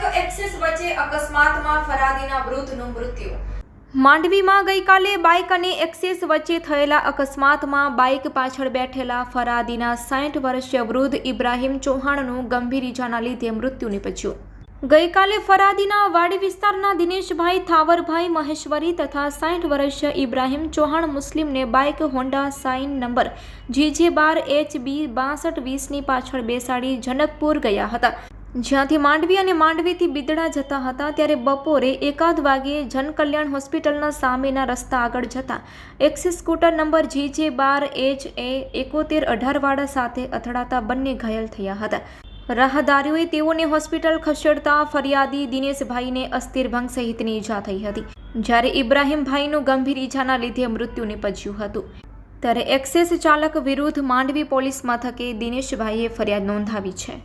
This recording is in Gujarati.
બાઇક એક્સેસ વચ્ચે અકસ્માતમાં ફરાદીના વૃદ્ધનું મૃત્યુ. માંડવીમાં ગઈકાલે બાઇક અને એક્સેસ વચ્ચે થયેલા અકસ્માતમાં બાઇક પાછળ બેઠેલા ફરાદીના સાઠ વર્ષીય વૃદ્ધ ઇબ્રાહીમ ચૌહાણનું ગંભીર ઇજાના લીધે મૃત્યુ નિપજ્યું. ગઈકાલે ફરાદીના વાડી વિસ્તારના દિનેશભાઈ થાવરભાઈ મહેશ્વરી તથા સાઠ વર્ષીય Ibrahim Chauhan મુસ્લિમને bike Honda Shine number GJ બાર એચ બી બાસઠ વીસની પાછળ બેસાડી જનકપુર ગયા હતા. જ્યાંથી માંડવી અને માંડવીથી બિદડા જતા હતા, ત્યારે બપોરે એકાદ વાગે જનકલ્યાણ હોસ્પિટલના સામેના રસ્તા આગળ જતા એક્સિસ સ્કૂટર નંબર જી જે બાર એચ એ એકોતેર અઢારવાળા સાથે અથડાતા બંને ઘાયલ થયા હતા. રાહદારીઓએ તેઓને હોસ્પિટલ ખસેડતા ફરિયાદી દિનેશભાઈને અસ્થિરભંગ સહિતની ઈજા થઈ હતી. જ્યારે ઇબ્રાહીમભાઈનું ગંભીર ઈજાના લીધે મૃત્યુ નિપજ્યું હતું. ત્યારે એક્સેસ ચાલક વિરુદ્ધ માંડવી પોલીસ મથકે દિનેશભાઈએ ફરિયાદ નોંધાવી છે.